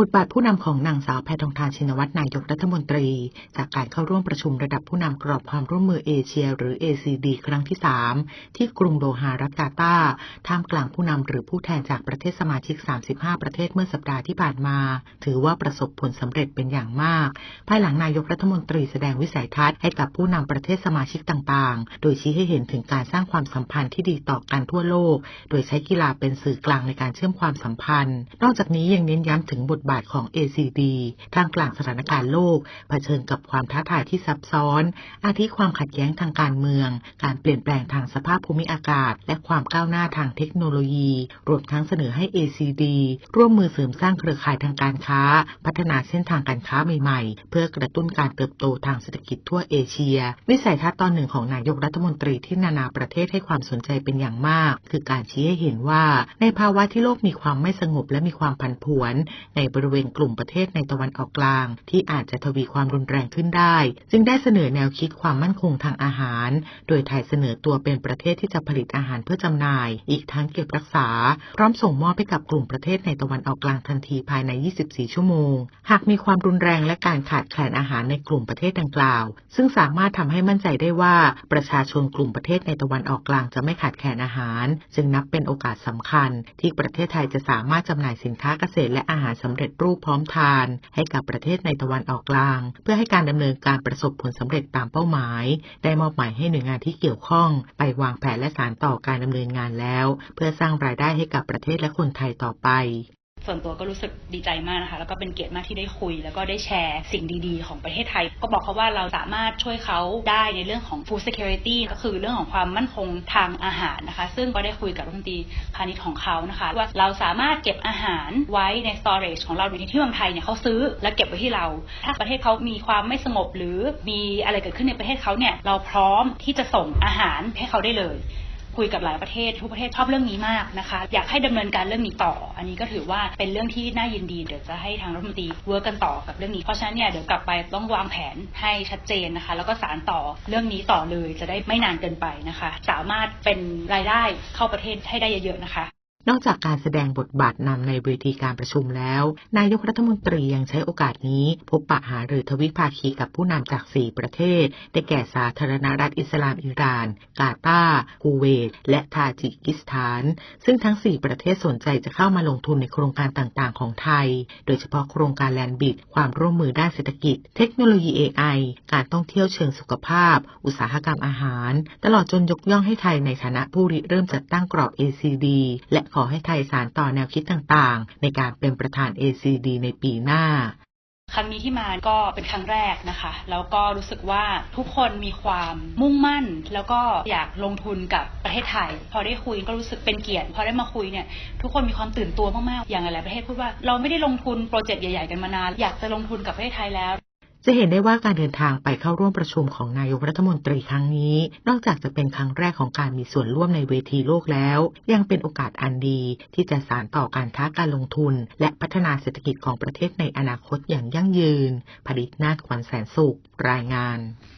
บทบาทผู้นำของนางสาวแพทองทานชินวัตรนายกรัฐมนตรี จากการเข้าร่วมประชุมระดับผู้นำกรอบความร่วมมือเอเชีย หรือ ACD ครั้งที่ 3 ที่กรุงโดฮารัฐกาตาร์ท่ามกลางผู้นำหรือผู้แทนจากประเทศสมาชิก 35 ประเทศเมื่อสัปดาห์ที่ผ่านมา ถือว่าประสบผลสำเร็จเป็นอย่างมาก ภายหลังนายกรัฐมนตรีแสดงวิสัยทัศน์ให้กับผู้นำประเทศสมาชิกต่างๆ โดยชี้ให้เห็นถึงการสร้างความสัมพันธ์ที่ดีต่อกันทั่วโลก โดยใช้กีฬาเป็นสื่อกลางในการเชื่อมความสัมพันธ์ นอกจากนี้ยังเน้นย้ำถึงบทบาทของ ACD ท่ามกลางสถานการณ์โลกเผชิญกับความท้าทายที่ซับซ้อน อาทิความขัดแย้งทางการเมือง การเปลี่ยนแปลงทางสภาพภูมิอากาศ และความก้าวหน้าทางเทคโนโลยี รวมทั้งเสนอให้ ACD ร่วมมือเสริมสร้างเครือข่ายทางการค้า พัฒนาเส้นทางการค้าใหม่ๆ เพื่อกระตุ้นการเติบโตทางเศรษฐกิจทั่วเอเชีย วิสัยทัศน์ตอนหนึ่งของนายกรัฐมนตรีที่นานาประเทศให้ความสนใจเป็นอย่างมาก คือการชี้ให้เห็นว่า ในภาวะที่โลกมีความไม่สงบและมีความผันผวน ในบริเวณกลุ่มประเทศในตะวันออกกลาง ที่อาจจะทวีความรุนแรงขึ้นได้ จึงได้เสนอแนวคิดความมั่นคงทางอาหาร โดยไทยเสนอตัวเป็นประเทศที่จะผลิตอาหารเพื่อจำหน่าย อีกทั้งเก็บรักษา พร้อมส่งมอบให้กับกลุ่มประเทศในตะวันออกกลางทันทีภายใน 24 ชั่วโมง หากมีความรุนแรงและการขาดแคลนอาหารในกลุ่มประเทศดังกล่าว ซึ่งสามารถทำให้มั่นใจได้ว่าประชาชนกลุ่มประเทศในตะวันออกกลางจะไม่ขาดแคลนอาหาร จึงนับเป็นโอกาสสำคัญ ที่ประเทศไทยจะสามารถจำหน่ายสินค้าเกษตรและอาหารสำเร็จรูปพร้อมทาน ให้กับประเทศในตะวันออกกลาง เพื่อให้การดำเนินการประสบผลสำเร็จตามเป้าหมาย ได้มอบหมายให้หน่วยงานที่เกี่ยวข้อง ไปวางแผนและสานต่อการดำเนินงานแล้ว เพื่อสร้างรายได้ให้กับประเทศและคนไทยต่อไป ส่วนตัวก็รู้สึกดีใจมากนะคะ แล้วก็เป็นเกียรติมากที่ได้คุย แล้วก็ได้แชร์สิ่งดีๆ ของประเทศไทย ก็บอกเขาว่าเราสามารถช่วยเขาได้ในเรื่องของ food security ก็คือเรื่องของความมั่นคงทางอาหารนะคะ ซึ่งก็ได้คุยกับรัฐมนตรีพาณิชย์ของเขานะคะ ว่าเราสามารถเก็บอาหารไว้ใน storage ของเราในที่เมืองไทยเนี่ยเขาซื้อและเก็บไว้ที่เรา ถ้าประเทศเขามีความไม่สงบหรือมีอะไรเกิดขึ้นในประเทศเขาเนี่ยเราพร้อมที่จะส่งอาหารให้เขาได้เลย คุยกับหลายประเทศ ทุกประเทศชอบเรื่องนี้มากนะคะ อยากให้ดำเนินการเรื่องนี้ต่อ อันนี้ก็ถือว่าเป็นเรื่องที่น่ายินดีเดี๋ยวจะให้ทางรัฐมนตรีเวิร์กกันต่อกับเรื่องนี้เพราะฉะนั้นเนี่ยเดี๋ยวกลับไปต้องวางแผนให้ชัดเจนนะคะ แล้วก็สารต่อเรื่องนี้ต่อเลยจะได้ไม่นานเกินไปนะคะ สามารถเป็นรายได้เข้าประเทศให้ได้เยอะๆนะคะ นอกจากการแสดงบทบาทนำในเวทีการประชุมแล้ว นายกรัฐมนตรียังใช้โอกาสนี้ พบปะหารือทวิภาคีกับผู้นำจาก 4 ประเทศ ได้แก่สาธารณรัฐอิสลามอิหร่าน กาตาร์คูเวต และทาจิกิสถาน ซึ่งทั้ง 4 ประเทศสนใจจะเข้ามาลงทุนในโครงการต่างๆ ของไทย โดยเฉพาะโครงการแลนบิดความร่วมมือด้านเศรษฐกิจ เทคโนโลยี AI การท่องเที่ยวเชิงสุขภาพ อุตสาหกรรมอาหาร ตลอดจนยกย่องให้ไทยในฐานะผู้ริเริ่มจัดตั้งกรอบ ACD และอให้ไทยสานต่อแนวคิดต่างๆ ในการเป็นประธาน ACD ในปีหน้าครั้งนี้ที่มาก็เป็นครั้งแรกนะคะ แล้วก็รู้สึกว่าทุกคนมีความมุ่งมั่น แล้วก็อยากลงทุนกับประเทศไทย พอได้คุยก็รู้สึกเป็นเกียรติ พอได้มาคุยเนี่ยทุกคนมีความตื่นตัวมากๆ อย่างหลายๆประเทศพูดว่า เราไม่ได้ลงทุนโปรเจกต์ใหญ่ๆกันมานาน อยากจะลงทุนกับประเทศไทยแล้ว จะเห็นได้ว่าการเดินทางไปเข้าร่วมประชุมของนายกรัฐมนตรีครั้งนี้ นอกจากจะเป็นครั้งแรกของการมีส่วนร่วมในเวทีโลกแล้ว ยังเป็นโอกาสอันดี ที่จะสานต่อการค้าการลงทุน และพัฒนาเศรษฐกิจของประเทศในอนาคตอย่างยั่งยืนผลิตนาคขวัญแสนสุขรายงาน